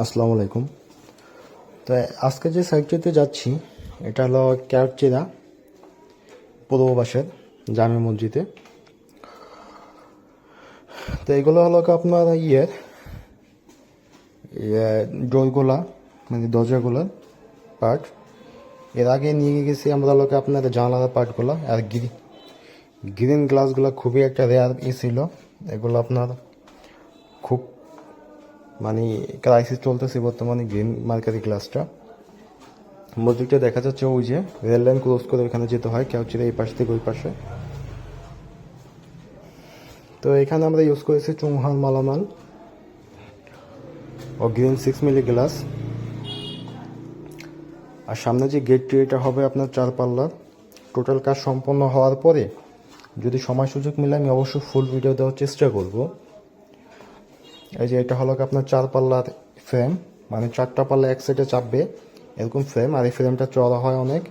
আসসালামু আলাইকুম। তো আজকে যে সাইটটিতে যাচ্ছি এটা হলো ক্যারচিরা পূর্ব বাসের জামে মসজিদে। তো এগুলো হলো আপনার ইয়ের ইয়ে, ডোরগুলা মানে দরজাগুলার পার্ট। এর আগে নিয়ে গেছি আমরা লোকে আপনার জানালার পার্টগুলো আর গ্রি গ্রিন গ্লাসগুলো খুবই একটা রেয়ার ই ছিল। এগুলো আপনার খুব মানে ক্রাইসিস চলতেছে বর্তমানে গ্রিন মার্কারি গ্লাসটা মসজিদটা দেখা যাচ্ছে ওই যে রেল লাইন ক্রস করে ওইখানে যেতে হয়, কেউ চিরে এই পাশ থেকে ওই পাশে। তো এখানে আমরা ইউজ করেছি চুংহান মালামাল ও গ্রিন সিক্স মিলি গ্লাস আর সামনে যে গেটটি এটা হবে আপনার চার পাল্লার টোটাল কাজ সম্পন্ন হওয়ার পরে যদি সময় সুযোগ মিলে আমি অবশ্যই ফুল ভিডিও দেওয়ার চেষ্টা করব। এই যে এটা হলো আপনার চার পাল্লার ফ্রেম মানে চারটা পাল্লা এক সাইডে চাপবে, এরকম ফ্রেম আর এই ফ্রেমটা চড়া হয় অনেক।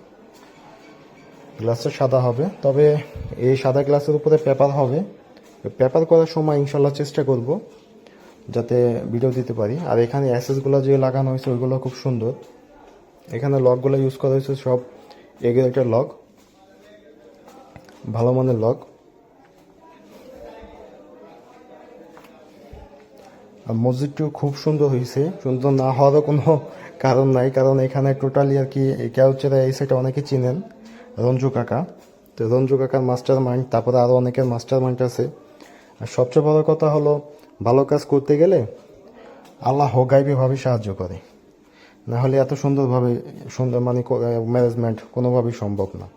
গ্লাসটা সাদা হবে, তবে এই সাদা গ্লাসের উপরে পেপার হবে। পেপার করার সময় ইনশাল্লাহ চেষ্টা করব, যাতে ভিডিও দিতে পারি। আর এখানে অ্যাসেসগুলো যে লাগানো হয়েছে, ওইগুলো খুব সুন্দর। এখানে লকগুলো ইউজ করা হয়েছে সব এগ্রেটের লক ভালো মানের লক মসজিদটিও খুব সুন্দর হয়েছে। সুন্দর না হওয়ারও কোনো কারণ নাই, কারণ এখানে টোটালি আর কি কেউচেরা এই সাইডে অনেকে চিনেন, রঞ্জু কাকা। তো রঞ্জু কাকার মাস্টার মাইন্ড তারপরে আরও অনেকের মাস্টার মাইন্ড আছে। আর সবচেয়ে বড় কথা হলো, ভালো কাজ করতে গেলে আল্লাহ গাইবীভাবে সাহায্য করে। না হলে এত সুন্দরভাবে, সুন্দর মানে ম্যানেজমেন্ট কোনোভাবেই সম্ভব না।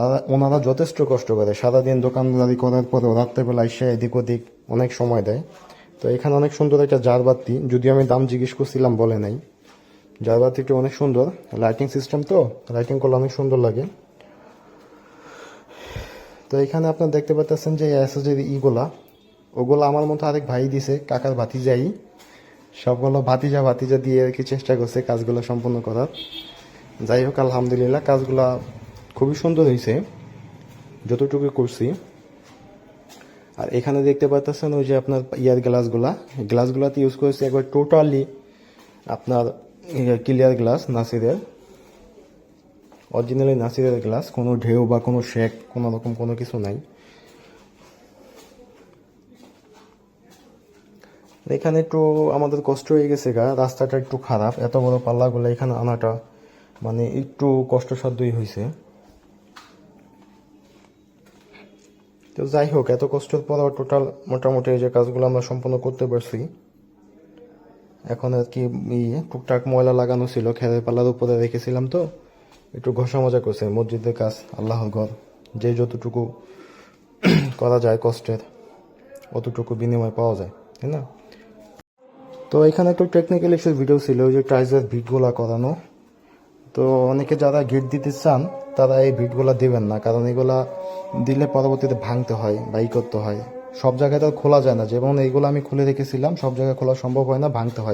আর ওনারা যথেষ্ট কষ্ট করে, সারাদিন দোকানদারি করার পরেও রাত্রেবেলা এসে এদিক ওদিক অনেক সময় দেয়। তো এখানে অনেক সুন্দর একটা জারবাতি। যদিও আমি দাম জিজ্ঞেস করছিলাম, বলে নাই। জারবাতিটি অনেক সুন্দর। লাইটিং সিস্টেম তো লাইটিং করলে অনেক সুন্দর লাগে। তো এখানে আপনার দেখতে পাচ্ছেন যে এসএসের ইগুলা। ওগুলো আমার মতো আরেক ভাই দিছে, কাকার ভাতিজাই। সবগুলো ভাতিজা ভাতিজা দিয়ে আর কি চেষ্টা করছে কাজগুলো সম্পূর্ণ করার। যাই হোক, আলহামদুলিল্লাহ, কাজগুলা খুবই সুন্দর হয়েছে যতটুকু করছি। আর এখানে দেখতে পাচ্ছেন ওই যে আপনার ইয়ার গ্লাসগুলা। গ্লাসগুলাতে ইউজ করেছি একবার টোটালি আপনার ক্লিয়ার গ্লাস নাসিরের। অরিজিনালি নাসিরের গ্লাস কোনো ঢেউ বা কোনো শেক, কোনো রকম কোনো কিছু নাই। এখানে একটু আমাদের কষ্ট হয়ে গেছে গা, রাস্তাটা একটু খারাপ, এত বড় পাল্লাগুলো এখানে আনাটা মানে একটু কষ্টসাধ্যই হয়েছে তো যাই হোক, এত কষ্টের পরেও টোটাল মোটামুটি যে কাজগুলো আমরা সম্পূর্ণ করতে পারছি। এখন আর কি টুকটাক ময়লা লাগানো ছিল খেলের পাল্লার উপরে রেখেছিলাম তো। একটু ঘষা মজা করছে, মসজিদের কাজ, আল্লাহর ঘর, যে যতটুকু করা যায় কষ্টের, অতটুকু বিনিময় পাওয়া যায়, তাই না? তো এখানে একটু টেকনিক্যাল ভিডিও ছিল, ওই যে টাইজের ভিটগুলা করানো। তো অনেকে যারা গিট দিতে চান, তারা এই ভিটগুলা দেবেন না। কারণ এগুলা দিলে পরবর্তীতে ভাঙতে হয় বা ই করতে হয়। সব জায়গায় তো খোলা যায় না। যেমন এইগুলো আমি খুলে রেখেছিলাম, সব জায়গায় খোলা সম্ভব হয় না, ভাঙতে হয়।